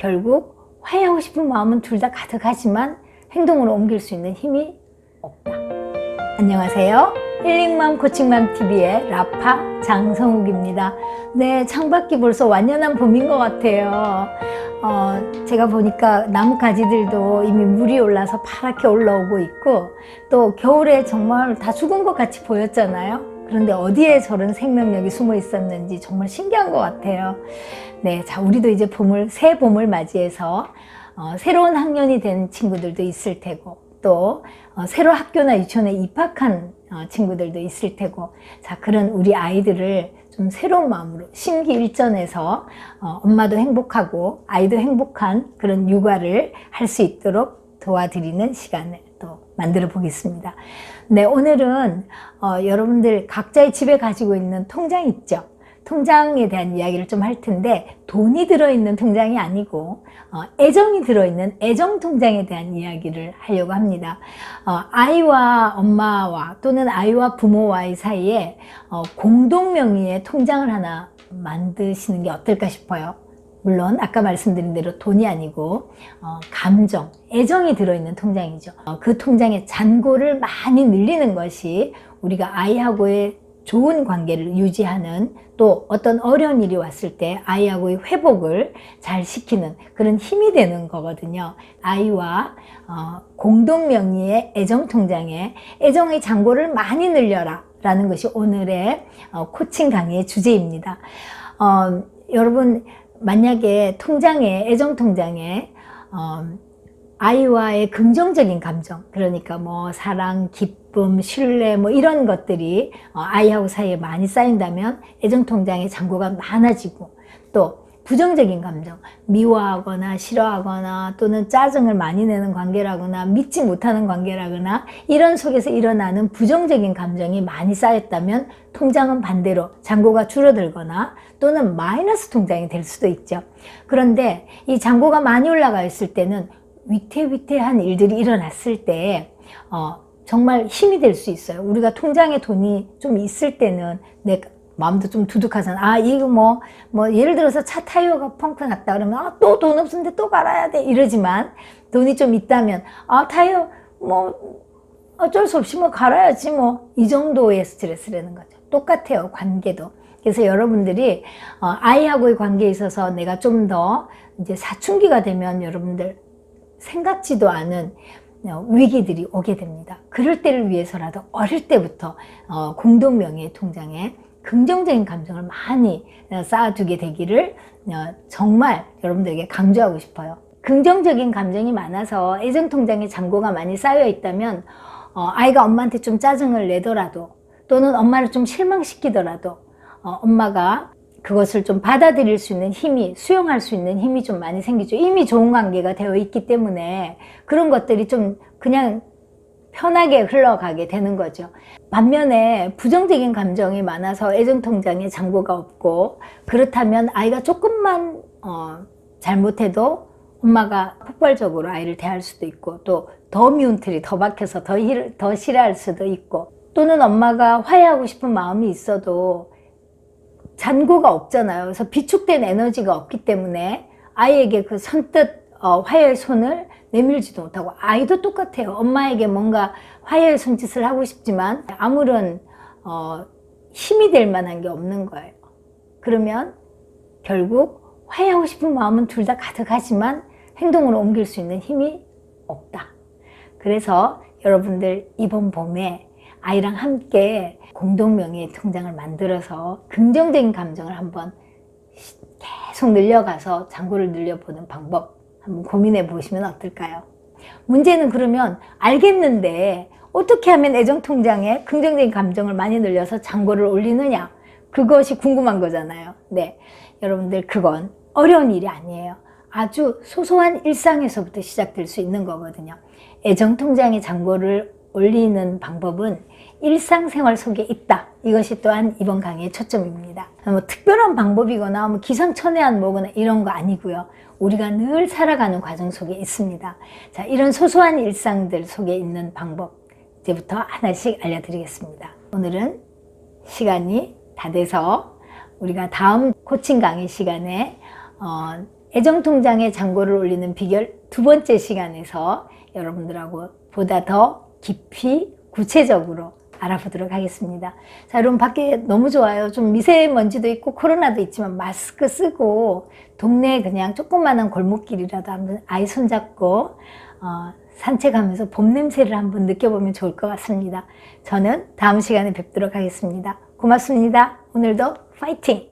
결국 화해하고 싶은 마음은 둘 다 가득하지만 행동으로 옮길 수 있는 힘이 없다. 안녕하세요. 힐링맘 코칭맘 TV의 라파 장성욱입니다. 네, 창밖이 벌써 완연한 봄인 것 같아요. 어, 제가 보니까 나무 가지들도 이미 물이 올라서 파랗게 올라오고 있고 또 겨울에 정말 다 죽은 것 같이 보였잖아요. 그런데 어디에 저런 생명력이 숨어 있었는지 정말 신기한 것 같아요. 네, 자, 우리도 이제 봄을, 새 봄을 맞이해서 어, 새로운 학년이 된 친구들도 있을 테고 또 어, 새로 학교나 유치원에 입학한 어, 친구들도 있을 테고 자 그런 우리 아이들을 좀 새로운 마음으로 심기일전해서 어, 엄마도 행복하고 아이도 행복한 그런 육아를 할 수 있도록 도와드리는 시간을 또 만들어 보겠습니다. 네 오늘은 어, 여러분들 각자의 집에 가지고 있는 통장 있죠. 통장에 대한 이야기를 좀 할 텐데 돈이 들어있는 통장이 아니고 어, 애정이 들어있는 애정 통장에 대한 이야기를 하려고 합니다. 어, 아이와 엄마와 또는 아이와 부모와의 사이에 어, 공동 명의의 통장을 하나 만드시는 게 어떨까 싶어요. 물론 아까 말씀드린 대로 돈이 아니고 어, 감정, 애정이 들어있는 통장이죠. 어, 그 통장의 잔고를 많이 늘리는 것이 우리가 아이하고의 좋은 관계를 유지하는 또 어떤 어려운 일이 왔을 때 아이하고의 회복을 잘 시키는 그런 힘이 되는 거거든요. 아이와 어, 공동 명의의 애정 통장에 애정의 잔고를 많이 늘려라 라는 것이 오늘의 어, 코칭 강의의 주제입니다. 어, 여러분 만약에 통장에 애정 통장에 어, 아이와의 긍정적인 감정, 그러니까 뭐 사랑, 기쁨, 신뢰 뭐 이런 것들이 어, 아이하고 사이에 많이 쌓인다면 애정 통장의 잔고가 많아지고 또 부정적인 감정, 미워하거나 싫어하거나 또는 짜증을 많이 내는 관계라거나 믿지 못하는 관계라거나 이런 속에서 일어나는 부정적인 감정이 많이 쌓였다면 통장은 반대로 잔고가 줄어들거나 또는 마이너스 통장이 될 수도 있죠. 그런데 이 잔고가 많이 올라가 있을 때는 위태위태한 일들이 일어났을 때 어, 정말 힘이 될 수 있어요. 우리가 통장에 돈이 좀 있을 때는 내 마음도 좀 두둑하잖아. 아, 이거 뭐, 뭐, 예를 들어서 차 타이어가 펑크 났다 그러면, 아, 또 돈 없는데 또 갈아야 돼. 이러지만, 돈이 좀 있다면, 아, 타이어, 뭐, 어쩔 수 없이 뭐 갈아야지 뭐. 이 정도의 스트레스라는 거죠. 똑같아요. 관계도. 그래서 여러분들이, 어, 아이하고의 관계에 있어서 내가 좀 더 이제 사춘기가 되면 여러분들 생각지도 않은 어, 위기들이 오게 됩니다. 그럴 때를 위해서라도 어릴 때부터 어, 공동명의 통장에 긍정적인 감정을 많이 어, 쌓아두게 되기를 정말 여러분들에게 강조하고 싶어요. 긍정적인 감정이 많아서 애정통장에 잔고가 많이 쌓여 있다면 아이가 엄마한테 좀 짜증을 내더라도 또는 엄마를 좀 실망시키더라도 엄마가 그것을 좀 받아들일 수 있는 힘이, 수용할 수 있는 힘이 좀 많이 생기죠. 이미 좋은 관계가 되어 있기 때문에 그런 것들이 좀 그냥 편하게 흘러가게 되는 거죠. 반면에 부정적인 감정이 많아서 애정통장에 잔고가 없고 그렇다면 아이가 조금만 어, 잘못해도 엄마가 폭발적으로 아이를 대할 수도 있고 또 더 미운 틀이 더 박혀서 더, 더 싫어할 수도 있고 또는 엄마가 화해하고 싶은 마음이 있어도 잔고가 없잖아요. 그래서 비축된 에너지가 없기 때문에 아이에게 그 선뜻 어, 화해의 손을 내밀지도 못하고 아이도 똑같아요. 엄마에게 뭔가 화해의 손짓을 하고 싶지만 아무런 어, 힘이 될 만한 게 없는 거예요. 그러면 결국 화해하고 싶은 마음은 둘 다 가득하지만 행동으로 옮길 수 있는 힘이 없다. 그래서 여러분들 이번 봄에 아이랑 함께 공동명의의 통장을 만들어서 긍정적인 감정을 한번 계속 늘려가서 잔고를 늘려보는 방법 한번 고민해 보시면 어떨까요? 문제는 그러면 알겠는데 어떻게 하면 애정통장에 긍정적인 감정을 많이 늘려서 잔고를 올리느냐? 그것이 궁금한 거잖아요. 네. 여러분들 그건 어려운 일이 아니에요. 아주 소소한 일상에서부터 시작될 수 있는 거거든요. 애정통장에 잔고를 올리는 방법은 일상생활 속에 있다. 이것이 또한 이번 강의의 초점입니다. 뭐 특별한 방법이거나 뭐 기상천외한 뭐거나 이런 거 아니고요. 우리가 늘 살아가는 과정 속에 있습니다. 자, 이런 소소한 일상들 속에 있는 방법 이제부터 하나씩 알려드리겠습니다. 오늘은 시간이 다 돼서 우리가 다음 코칭 강의 시간에 어, 애정통장에 잔고를 올리는 비결 두 번째 시간에서 여러분들하고 보다 더 깊이 구체적으로 알아보도록 하겠습니다. 자, 여러분 밖에 너무 좋아요. 좀 미세먼지도 있고 코로나도 있지만 마스크 쓰고 동네에 그냥 조그마한 골목길이라도 한번 아이 손잡고 어, 산책하면서 봄 냄새를 한번 느껴보면 좋을 것 같습니다. 저는 다음 시간에 뵙도록 하겠습니다. 고맙습니다. 오늘도 파이팅!